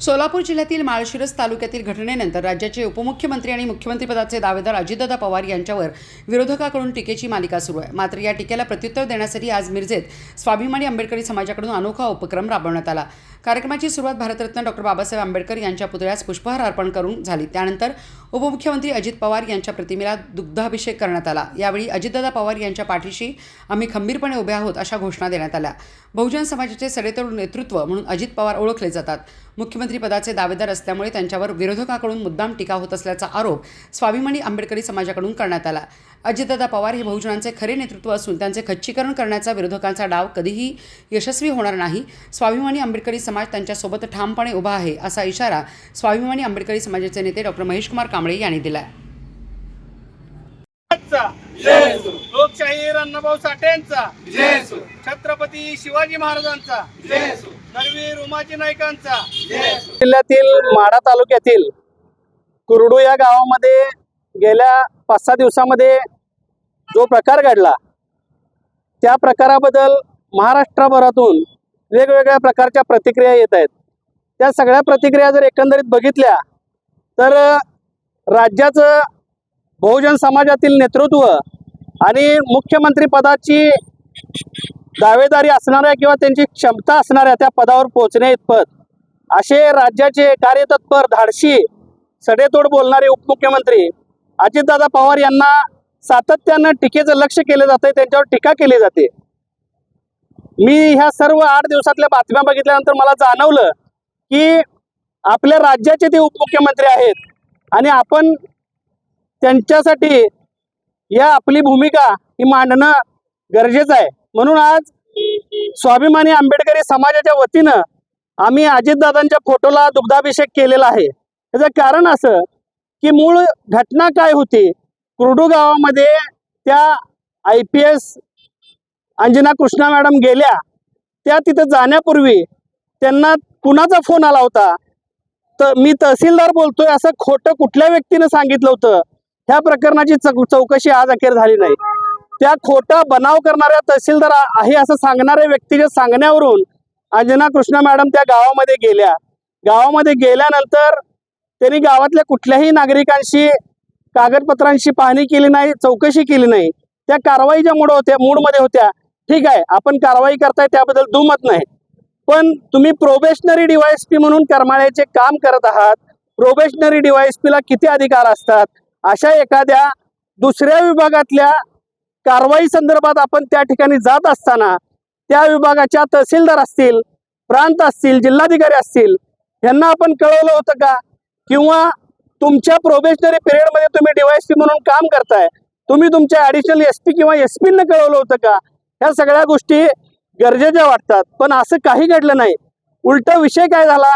सोलापूर जिल्ह्यातील माळशिरस तालुक्यातील घटनेनंतर राज्याचे उपमुख्यमंत्री आणि मुख्यमंत्रीपदाचे दावेदार अजितदादा पवार यांच्यावर विरोधकाकडून टीकेची मालिका सुरू आहे. मात्र या टीकेला प्रत्युत्तर देण्यासाठी आज मिरजेत स्वाभिमानी आंबेडकरी समाजाकडून अनोखा उपक्रम राबवण्यात आला. कार्यक्रमाची सुरुवात भारतरत्न डॉक्टर बाबासाहेब आंबेडकर यांच्या पुतळ्यास पुष्पहार अर्पण करून झाली. त्यानंतर उपमुख्यमंत्री अजित पवार यांच्या प्रतिमेला दुग्धाभिषेक करण्यात आला. यावेळी अजितदादा पवार यांच्या पाठीशी आम्ही खंबीरपणे उभे आहोत अशा घोषणा देण्यात आल्या. बहुजन समाजाचे सडेतोड नेतृत्व म्हणून अजित पवार ओळखले जातात. मुख्यमंत्री पदाचे दावेदार असल्यामुळे त्यांच्यावर विरोधकाकडून मुद्दाम टीका होत असल्याचा आरोप स्वाभिमानी आंबेडकरी समाजाकडून करण्यात आला. अजितदादा पवार हे बहुजनांचे खरे नेतृत्व असून त्यांचे खच्चीकरण करण्याचा विरोधकांचा डाव कधीही यशस्वी होणार नाही. स्वाभिमानी आंबेडकरी समाज त्यांच्यासोबत ठामपणे उभा आहे असा इशारा स्वाभिमानी आंबेडकरी समाजाचे नेते डॉक्टर महेशकुमार कांबळे यांनी दिला चा लोकशाही अण्णाभाऊ साठेंचा. छत्रपती शिवाजी महाराजांचा. जिल्ह्यातील माढा तालुक्यातील कुरडू या गावामध्ये गेल्या पाच सहा दिवसामध्ये जो प्रकार घडला त्या प्रकाराबद्दल महाराष्ट्रभरातून वेगवेगळ्या प्रकारच्या प्रतिक्रिया येत आहेत. त्या सगळ्या प्रतिक्रिया जर एकंदरीत बघितल्या तर राज्याचं बहुजन समाजातील नेतृत्व आणि मुख्यमंत्री पदाची दावेदारी असणाऱ्या किंवा त्यांची क्षमता असणाऱ्या त्या पदावर पोहोचण्या इतपत. असे राज्याचे कार्यतत्पर धाडशी सडेतोड बोलणारे उपमुख्यमंत्री अजितदादा पवार यांना सातत्यानं टीकेचं लक्ष केलं जातं त्यांच्यावर टीका केली जाते. मी ह्या सर्व आठ दिवसातल्या बातम्या बघितल्यानंतर मला जाणवलं की आपल्या राज्याचे ते उपमुख्यमंत्री आहेत आणि आपण त्यांच्यासाठी या आपली भूमिका ही मांडणं गरजेचं आहे. म्हणून आज स्वाभिमानी आंबेडकरी समाजाच्या वतीनं आम्ही अजितदादांच्या फोटोला दुग्धाभिषेक केलेला आहे. त्याचं कारण असं की मूळ घटना काय होती? कुरडू गावामध्ये त्या I P S Anjana Krishna madam गेल्या. त्या तिथं जाण्यापूर्वी त्यांना कुणाचा फोन आला होता? तर मी तहसीलदार बोलतोय असं खोटं कुठल्या व्यक्तीनं सांगितलं होतं? ह्या प्रकरणाची चौकशी आज अखेर झाली नाही. त्या खोटा बनाव करणाऱ्या तहसीलदार आहे असं सांगणाऱ्या व्यक्तीच्या सांगण्यावरून अंजना कृष्णा मॅडम त्या गावामध्ये गेल्या. गावामध्ये गेल्यानंतर त्यांनी गावातल्या कुठल्याही नागरिकांशी कागदपत्रांशी पाहणी केली नाही चौकशी केली नाही. त्या कारवाईच्या मूड होत्या मूडमध्ये होत्या ठीक आहे आपण कारवाई करताय त्याबद्दल दुमत नाही. पण तुम्ही प्रोबेशनरी पी म्हणून करमाळ्याचे काम करत आहात प्रोबेशनरी पीला किती अधिकार असतात? अशा एखाद्या दुसऱ्या विभागातल्या कारवाई संदर्भात आपण त्या ठिकाणी जात असताना त्या विभागाच्या तहसीलदार असतील प्रांत असतील जिल्हाधिकारी असतील यांना आपण कळवलं होतं का? किंवा तुमच्या प्रोबेशनरी पिरियडमध्ये तुम्ही पी म्हणून काम करताय तुम्ही तुमच्या ॲडिशनल एस पी किंवा एस पीनं कळवलं होतं का? ह्या सगळ्या गोष्टी गरजेच्या वाटतात. पण असं काही घडलं नाही. उलट विषय काय झाला?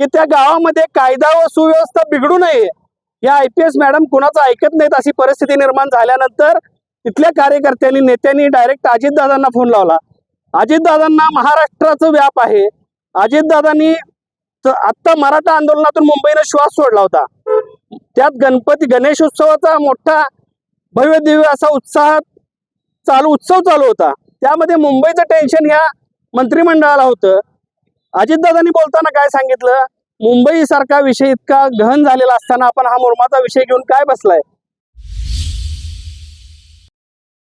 की त्या गावामध्ये कायदा व सुव्यवस्था बिघडू नये. या आय पी एस मॅडम कुणाचं ऐकत नाहीत अशी परिस्थिती निर्माण झाल्यानंतर तिथल्या कार्यकर्त्यांनी नेत्यांनी डायरेक्ट अजितदादांना फोन लावला. अजितदादांना महाराष्ट्राचं व्याप आहे. अजितदादांनी आत्ता मराठा आंदोलनातून मुंबईनं श्वास सोडला होता. त्यात गणपती गणेश उत्सवाचा मोठा भव्य दिव्य असा उत्साह चालू उत्सव चालू होता. त्यामध्ये मुंबईचं टेन्शन ह्या मंत्रिमंडळाला होतं. अजितदादांनी बोलताना काय सांगितलं? मुंबईसारखा विषय इतका गहन झालेला असताना आपण हा मुरमाचा विषय घेऊन काय बसलाय?